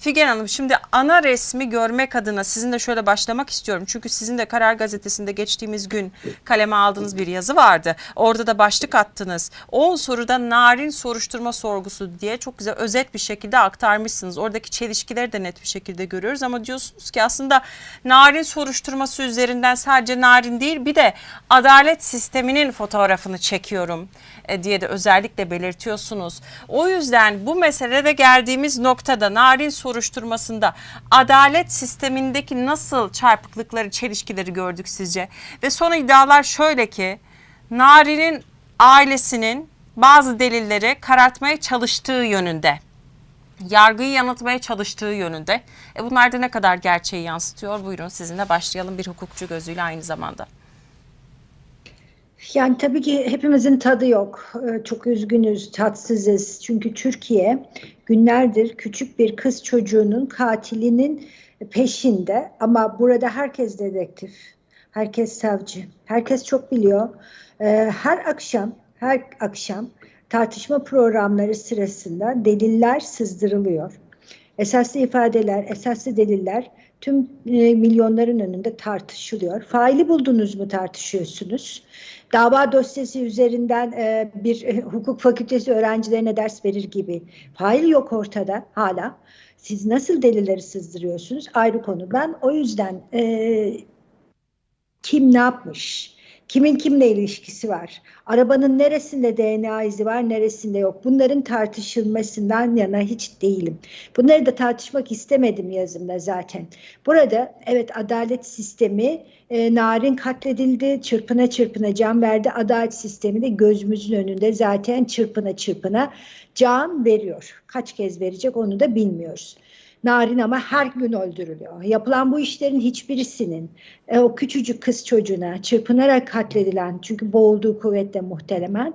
Figen Hanım şimdi ana resmi görmek adına sizinle şöyle başlamak istiyorum. Çünkü sizin de Karar Gazetesi'nde geçtiğimiz gün kaleme aldığınız bir yazı vardı. Orada da başlık attınız. 10 soruda narin soruşturma sorgusu diye çok güzel özet bir şekilde aktarmışsınız. Oradaki çelişkileri de net bir şekilde görüyoruz ama diyorsunuz ki aslında narin soruşturması üzerinden sadece narin değil bir de adalet sisteminin fotoğrafını çekiyorum e, diye de özellikle belirtiyorsunuz. O yüzden bu meselede geldiğimiz noktada narin soruşturmasında adalet sistemindeki nasıl çarpıklıkları, çelişkileri gördük sizce? Ve son iddialar şöyle ki Narin'in ailesinin bazı delilleri karartmaya çalıştığı yönünde. Yargıyı yanıltmaya çalıştığı yönünde. E bunlar da ne kadar gerçeği yansıtıyor? Buyurun sizinle başlayalım bir hukukçu gözüyle aynı zamanda. Yani tabii ki hepimizin tadı yok. Ee, Çok üzgünüz, tatsızız. Çünkü Türkiye günlerdir küçük bir kız çocuğunun katilinin peşinde. Ama burada herkes dedektif, herkes savcı, herkes çok biliyor. Ee, Her akşam, her akşam tartışma programları sırasında deliller sızdırılıyor. Esaslı ifadeler, esaslı deliller tüm e, milyonların önünde tartışılıyor. Faili buldunuz mu tartışıyorsunuz. Dava dosyası üzerinden e, bir e, hukuk fakültesi öğrencilerine ders verir gibi. Fail yok ortada hala. Siz nasıl delilleri sızdırıyorsunuz? Ayrı konu. Ben o yüzden e, kim ne yapmış? Kimin kimle ilişkisi var? Arabanın neresinde DNA izi var, neresinde yok? Bunların tartışılmasından yana hiç değilim. Bunları da tartışmak istemedim yazımda zaten. Burada evet adalet sistemi e, narin katledildi, çırpına çırpına can verdi. Adalet sistemi de gözümüzün önünde zaten çırpına çırpına can veriyor. Kaç kez verecek onu da bilmiyoruz. Narin ama her gün öldürülüyor. Yapılan bu işlerin hiçbirisinin e, o küçücük kız çocuğuna çırpınarak katledilen çünkü boğulduğu kuvvetle muhtemelen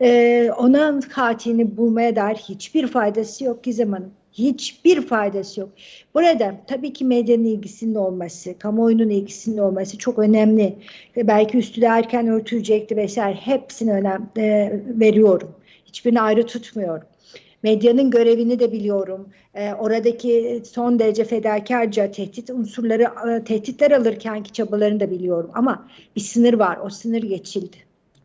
e, ona katilini bulmaya dair hiçbir faydası yok Gizem Hanım. Hiçbir faydası yok. Burada tabii ki medyanın ilgisinin olması, kamuoyunun ilgisinin olması çok önemli. Ve belki üstü de erken örtülecekti vesaire. Hepsini önem e, veriyorum. Hiçbirini ayrı tutmuyorum. Medyanın görevini de biliyorum. E, oradaki son derece fedakarca tehdit unsurları, e, tehditler alırkenki çabalarını da biliyorum. Ama bir sınır var. O sınır geçildi.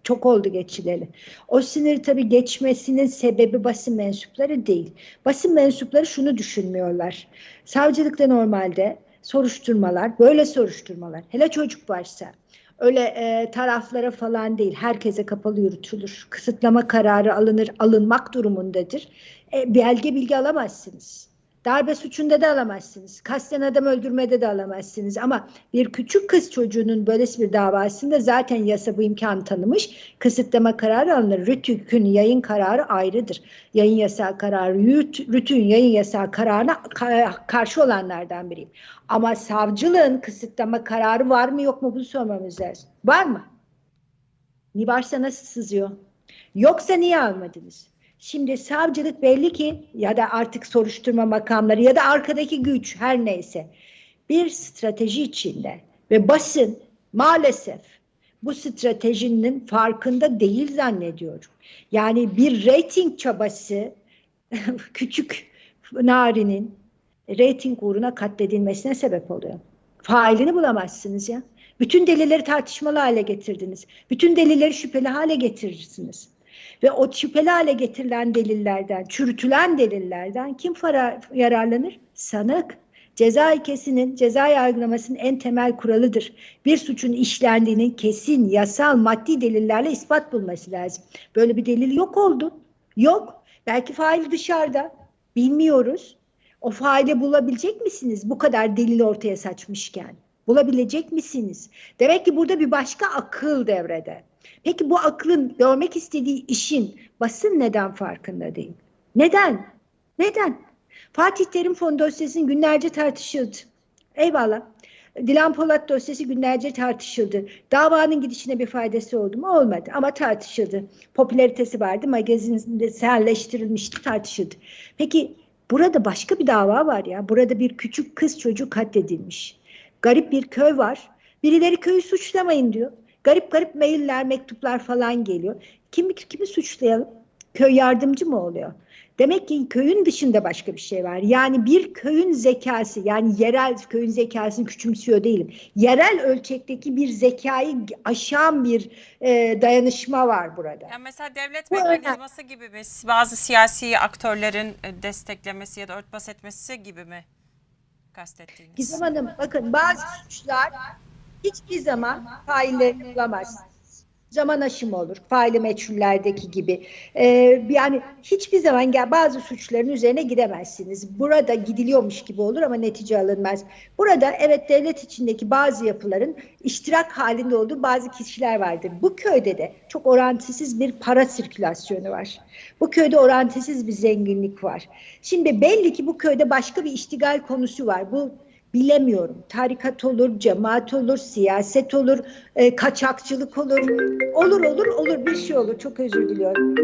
Çok oldu geçileli. O sınır tabii geçmesinin sebebi basın mensupları değil. Basın mensupları şunu düşünmüyorlar. Savcılıkta normalde soruşturmalar, böyle soruşturmalar, hele çocuk varsa öyle e, taraflara falan değil, herkese kapalı yürütülür. Kısıtlama kararı alınır, alınmak durumundadır. E, belge bilgi alamazsınız. Darbe suçunda da alamazsınız. Kasten adam öldürmede de alamazsınız. Ama bir küçük kız çocuğunun böylesi bir davasında zaten yasa bu imkanı tanımış. Kısıtlama kararı alınır. Rütük'ün yayın kararı ayrıdır. Yayın yasağı kararı, Rüt- Rütük'ün yayın yasağı kararına ka- karşı olanlardan biriyim. Ama savcılığın kısıtlama kararı var mı yok mu bunu sormamız lazım. Var mı? Ni varsa nasıl sızıyor? Yoksa niye almadınız? Şimdi savcılık belli ki ya da artık soruşturma makamları ya da arkadaki güç her neyse bir strateji içinde ve basın maalesef bu stratejinin farkında değil zannediyorum. Yani bir reyting çabası küçük Nari'nin reyting uğruna katledilmesine sebep oluyor. Failini bulamazsınız ya. Bütün delilleri tartışmalı hale getirdiniz. Bütün delilleri şüpheli hale getirirsiniz. Ve o şüpheli hale getirilen delillerden, çürütülen delillerden kim yararlanır? Sanık. Ceza ilkesinin, ceza yargılamasının en temel kuralıdır. Bir suçun işlendiğinin kesin, yasal, maddi delillerle ispat bulması lazım. Böyle bir delil yok oldu. Yok. Belki fail dışarıda. Bilmiyoruz. O faili bulabilecek misiniz bu kadar delil ortaya saçmışken? Bulabilecek misiniz? Demek ki burada bir başka akıl devrede. Peki bu aklın görmek istediği işin basın neden farkında değil? Neden? Neden? Fatih Terim Fon dosyasının günlerce tartışıldı. Eyvallah. Dilan Polat dosyası günlerce tartışıldı. Davanın gidişine bir faydası oldu mu? Olmadı ama tartışıldı. Popülaritesi vardı, magazinde serleştirilmişti, tartışıldı. Peki burada başka bir dava var ya. Burada bir küçük kız çocuğu katledilmiş. Garip bir köy var. Birileri köyü suçlamayın diyor. Garip garip mailler, mektuplar falan geliyor. Kimi, kimi suçlayalım? köy yardımcı mı oluyor? Demek ki köyün dışında başka bir şey var. Yani bir köyün zekası yani yerel köyün zekasını küçümsüyor değilim. Yerel ölçekteki bir zekayı aşan bir e, dayanışma var burada. Yani mesela devlet Bu mekanizması gibi mi? Bazı siyasi aktörlerin e, desteklemesi ya da örtbas etmesi gibi mi kastettiğiniz? Gizem Hanım bakın bazı suçlar hiçbir zaman faillerini bulamaz. Zaman aşımı olur. Faili meçhullerdeki gibi. Ee, yani hiçbir zaman gel bazı suçların üzerine gidemezsiniz. Burada gidiliyormuş gibi olur ama netice alınmaz. Burada evet devlet içindeki bazı yapıların iştirak halinde olduğu bazı kişiler vardır. Bu köyde de çok orantısız bir para sirkülasyonu var. Bu köyde orantısız bir zenginlik var. Şimdi belli ki bu köyde başka bir iştigal konusu var. Bu bilemiyorum. Tarikat olur, cemaat olur, siyaset olur, e, kaçakçılık olur. Olur olur olur bir şey olur. Çok özür diliyorum.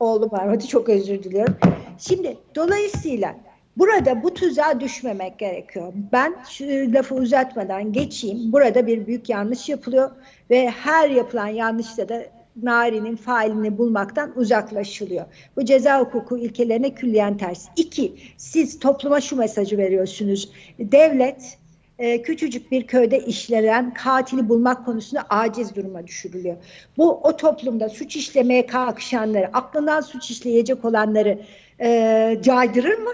Oğlum var. Hadi çok özür diliyorum. Şimdi dolayısıyla burada bu tuzağa düşmemek gerekiyor. Ben şu lafı uzatmadan geçeyim. Burada bir büyük yanlış yapılıyor ve her yapılan yanlışta da Nari'nin failini bulmaktan uzaklaşılıyor. Bu ceza hukuku ilkelerine külliyen ters. İki, siz topluma şu mesajı veriyorsunuz. Devlet e, küçücük bir köyde işlenen katili bulmak konusunda aciz duruma düşürülüyor. Bu o toplumda suç işlemeye kalkışanları, aklından suç işleyecek olanları e, caydırır mı?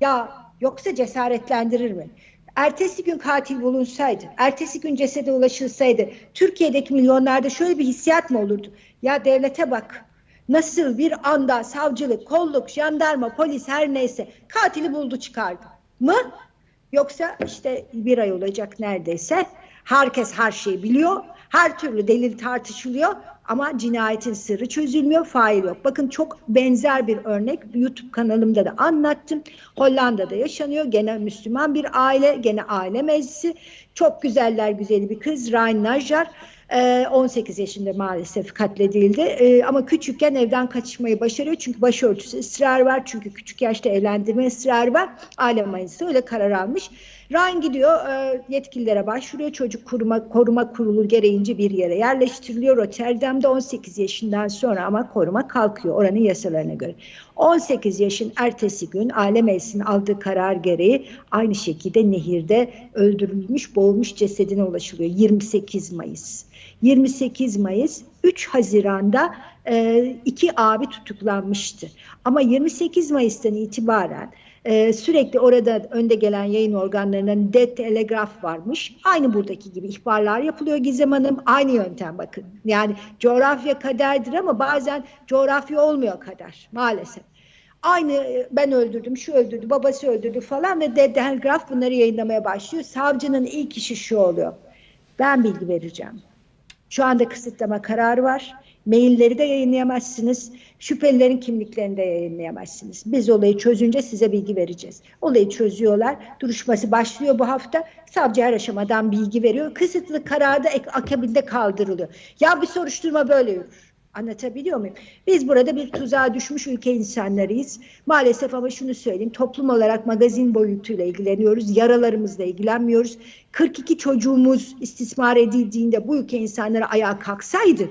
Ya yoksa cesaretlendirir mi? Ertesi gün katil bulunsaydı, ertesi gün cesede ulaşılsaydı, Türkiye'deki milyonlarda şöyle bir hissiyat mı olurdu? Ya devlete bak, nasıl bir anda savcılık, kolluk, jandarma, polis her neyse katili buldu çıkardı mı? Yoksa işte bir ay olacak neredeyse. Herkes her şeyi biliyor. Her türlü delil tartışılıyor ama cinayetin sırrı çözülmüyor, fail yok. Bakın çok benzer bir örnek YouTube kanalımda da anlattım. Hollanda'da yaşanıyor. Gene Müslüman bir aile, gene aile meclisi. Çok güzeller güzeli bir kız Rain Najar. Ee, 18 yaşında maalesef katledildi. Ee, ama küçükken evden kaçmayı başarıyor. Çünkü başörtüsü ısrar var. Çünkü küçük yaşta evlendirme ısrarı var. Aile meclisi öyle karar almış. Ryan gidiyor e, yetkililere başvuruyor. Çocuk koruma, koruma kurulu gereğince bir yere yerleştiriliyor. Rotterdam'da 18 yaşından sonra ama koruma kalkıyor oranın yasalarına göre. 18 yaşın ertesi gün aile meclisinin aldığı karar gereği aynı şekilde nehirde öldürülmüş, boğulmuş cesedine ulaşılıyor. 28 Mayıs. 28 Mayıs 3 Haziran'da e, iki abi tutuklanmıştı. Ama 28 Mayıs'tan itibaren ee, sürekli orada önde gelen yayın organlarından dead telegraf varmış. Aynı buradaki gibi ihbarlar yapılıyor Gizem Hanım. Aynı yöntem bakın. Yani coğrafya kaderdir ama bazen coğrafya olmuyor kader maalesef. Aynı e, ben öldürdüm, şu öldürdü, babası öldürdü falan ve dead telegraf bunları yayınlamaya başlıyor. Savcının ilk işi şu oluyor. Ben bilgi vereceğim. Şu anda kısıtlama kararı var. Mailleri de yayınlayamazsınız. Şüphelilerin kimliklerini de yayınlayamazsınız. Biz olayı çözünce size bilgi vereceğiz. Olayı çözüyorlar. Duruşması başlıyor bu hafta. Savcı her aşamadan bilgi veriyor. Kısıtlı kararda akabinde kaldırılıyor. Ya bir soruşturma böyle yürür. Anlatabiliyor muyum? Biz burada bir tuzağa düşmüş ülke insanlarıyız. Maalesef ama şunu söyleyeyim. Toplum olarak magazin boyutuyla ilgileniyoruz. Yaralarımızla ilgilenmiyoruz. 42 çocuğumuz istismar edildiğinde bu ülke insanları ayağa kalksaydı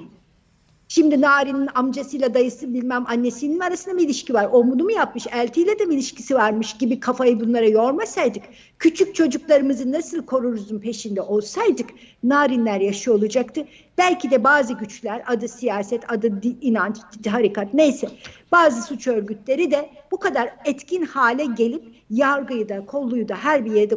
Şimdi Nari'nin amcasıyla dayısı bilmem annesinin arasında mı ilişki var? O bunu mu yapmış? Eltiyle de mi ilişkisi varmış gibi kafayı bunlara yormasaydık, küçük çocuklarımızı nasıl koruruzun peşinde olsaydık Narinler yaşıyor olacaktı. Belki de bazı güçler adı siyaset, adı inanç, tarikat neyse bazı suç örgütleri de bu kadar etkin hale gelip yargıyı da kolluyu da her bir yerde